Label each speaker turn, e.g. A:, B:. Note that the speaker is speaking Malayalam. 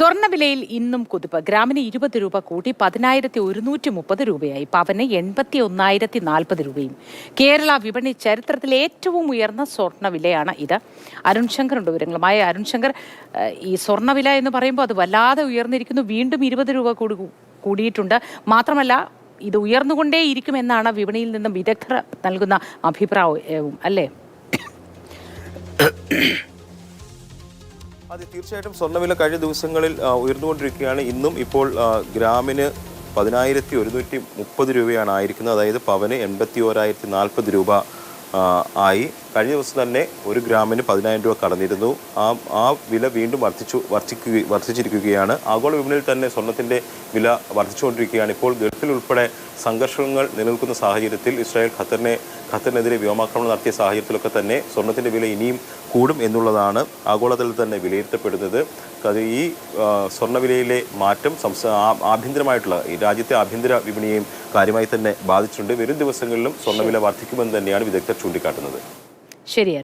A: സ്വർണവിലയിൽ ഇന്നും കുതിപ്പ്. ഗ്രാമിന് ഇരുപത് രൂപ കൂട്ടി പതിനായിരത്തി ഒരുന്നൂറ്റി മുപ്പത് രൂപയായി. പവന് എൺപത്തി ഒന്നായിരത്തി നാൽപ്പത് രൂപയും. കേരള വിപണി ചരിത്രത്തിലെ ഏറ്റവും ഉയർന്ന സ്വർണവിലയാണ് ഇത്. അരുൺ ശങ്കറുണ്ട് വിവരങ്ങളുമായി. അരുൺ ശങ്കർ ഈ സ്വർണവില എന്ന് പറയുമ്പോൾ അത് വല്ലാതെ ഉയർന്നിരിക്കുന്നു. വീണ്ടും ഇരുപത് രൂപ കൂടി കൂടിയിട്ടുണ്ട്. മാത്രമല്ല ഇത് ഉയർന്നുകൊണ്ടേയിരിക്കുമെന്നാണ് വിപണിയിൽ നിന്നും വിദഗ്ധർ നൽകുന്ന അഭിപ്രായവും അല്ലേ?
B: അതെ തീർച്ചയായിട്ടും സ്വർണവില കഴിഞ്ഞ ദിവസങ്ങളിൽ ഉയർന്നുകൊണ്ടിരിക്കുകയാണ്. ഇന്നും ഇപ്പോൾ ഗ്രാമിന് പതിനായിരത്തി ഒരുന്നൂറ്റി മുപ്പത് രൂപയാണ് ആയിരിക്കുന്നത്. അതായത് പവന് എൺപത്തി ഓരായിരത്തി നാൽപ്പത് രൂപ ആയി കഴിഞ്ഞ ദിവസം തന്നെ ഒരു ഗ്രാമിന് പതിനായിരം രൂപ കടന്നിരുന്നു. ആ ആ വില വീണ്ടും വർദ്ധിച്ചു വർദ്ധിക്കുക വർദ്ധിച്ചിരിക്കുകയാണ്. ആഗോള വിപണിയിൽ തന്നെ സ്വർണത്തിന്റെ വില വർദ്ധിച്ചുകൊണ്ടിരിക്കുകയാണ്. ഇപ്പോൾ ഗൾഫിൽ ഉൾപ്പെടെ സംഘർഷങ്ങൾ നിലനിൽക്കുന്ന സാഹചര്യത്തിൽ ഇസ്രായേൽ ഖത്തറിനെ ഖത്തറിനെതിരെ വ്യോമാക്രമണം നടത്തിയ സാഹചര്യത്തിലൊക്കെ തന്നെ സ്വർണത്തിന്റെ വില ഇനിയും കൂടും എന്നുള്ളതാണ് ആഗോളതലത്തിൽ തന്നെ വിലയിരുത്തപ്പെടുന്നത്. ഈ സ്വർണവിലയിലെ മാറ്റം സംസ്ഥാന ആഭ്യന്തരമായിട്ടുള്ള ഈ രാജ്യത്തെ ആഭ്യന്തര വിപണിയെയും കാര്യമായി തന്നെ ബാധിച്ചിട്ടുണ്ട്. വരും ദിവസങ്ങളിലും സ്വർണവില വർദ്ധിക്കുമെന്ന് തന്നെയാണ് വിദഗ്ധർ ചൂണ്ടിക്കാട്ടുന്നത്.
A: ശരി